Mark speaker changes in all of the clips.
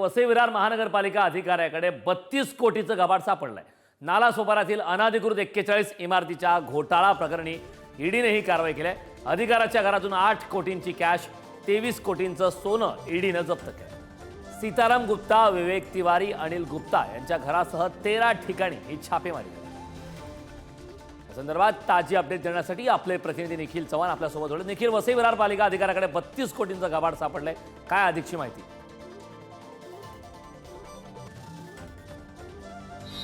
Speaker 1: वसई विरार महानगरपालिका अधिकाऱ्याकडे बत्तीस कोटीचं गबाड सापडलंय. नालासोपारातील अनाधिकृत एक्केचाळीस इमारतीच्या घोटाळा प्रकरणी ईडीने ही कारवाई केली आहे. अधिकाऱ्याच्या घरातून आठ कोटींची कॅश तेवीस कोटींचं सोनं ईडीनं जप्त केलं. सीताराम गुप्ता विवेक तिवारी अनिल गुप्ता यांच्या घरासह तेरा ठिकाणी ही छापेमारी या संदर्भात ताजी अपडेट देण्यासाठी आपले प्रतिनिधी निखिल चव्हाण आपल्यासोबत होते. निखिल वसई विरार पालिका अधिकाऱ्याकडे बत्तीस कोटींचं गबाड सापडलंय. काय अधिकची माहिती?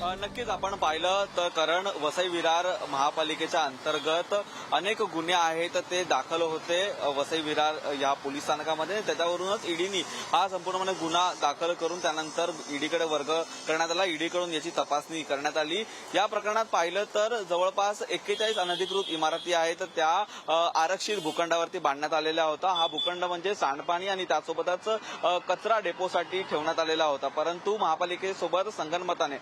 Speaker 2: नक्कीच आपण पाहिलं तर कारण वसई विरार महापालिकेच्या अंतर्गत अनेक गुन्हे आहेत. ते दाखल होते. वसई विरार या पोलीस स्थानकामध्ये. त्याच्यावरूनच ईडीनी हा संपूर्णपणे गुन्हा दाखल करून त्यानंतर ईडीकडे वर्ग करण्यात आला. ईडीकडून याची तपासणी करण्यात आली. या प्रकरणात पाहिलं तर जवळपास एक्केचाळीस अनधिकृत इमारती आहेत. त्या आरक्षित भूखंडावरती बांधण्यात आलेल्या होता हा भूखंड म्हणजे सांडपाणी आणि त्यासोबतच कचरा डेपोसाठी ठेवण्यात आलेला होता. परंतु महापालिकेसोबत संगनमताने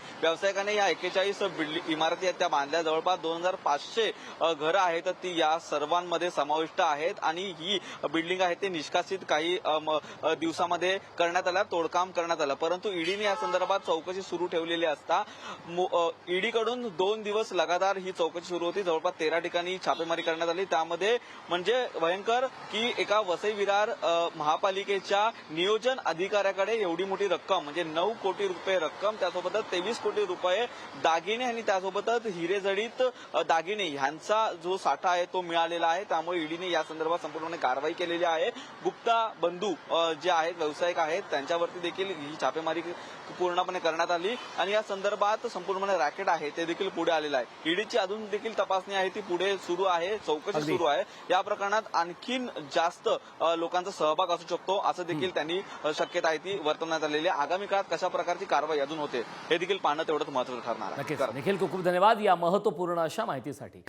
Speaker 2: ठिकाणी या एक्केचाळीस बिल्डिंग इमारती आहेत त्या बांधल्या. जवळपास दोन हजार पाचशे घरं आहेत. ती या सर्वांमध्ये समाविष्ट आहेत आणि ही बिल्डिंग आहे ते निष्कासित काही दिवसामध्ये करण्यात आल्या तोडकाम करण्यात आलं. परंतु ईडीने या संदर्भात चौकशी सुरू ठेवलेली असता ईडीकडून दोन दिवस लगातार ही चौकशी सुरू होती. जवळपास तेरा ठिकाणी छापेमारी करण्यात आली. त्यामध्ये म्हणजे भयंकर की एका वसई विरार महापालिकेच्या नियोजन अधिकाऱ्याकडे एवढी मोठी रक्कम म्हणजे नऊ कोटी रुपये रक्कम त्यासोबतच तेवीस कोटी रुपये दागिने आणि त्यासोबतच हिरेजडित दागिने. ह्यांचा जो साठा आहे तो मिळालेला आहे. त्यामुळे ईडीने या संदर्भात संपूर्णपणे कारवाई केलेली आहे. गुप्ता बंधू जे आहेत व्यावसायिक आहेत त्यांच्यावरती देखील ही छापेमारी पूर्णपणे करण्यात आली. आणि या संदर्भात संपूर्णपणे रॅकेट आहे ते देखील पुढे आलेलं आहे. ईडीची अजून देखील तपासणी आहे ती पुढे सुरू आहे चौकशी. सुरू आहे. या प्रकरणात आणखीन जास्त लोकांचा सहभाग असू शकतो असं देखील त्यांनी शक्यता आहे ती वर्तवण्यात आलेली आहे. आगामी काळात कशा प्रकारची कारवाई अजून होते हे देखील पाहणं तेवढंच महत्वाचं ठरणार आहे.
Speaker 1: नक्कीच. निखिल खूप खूप धन्यवाद या महत्त्वपूर्ण अशा माहितीसाठी.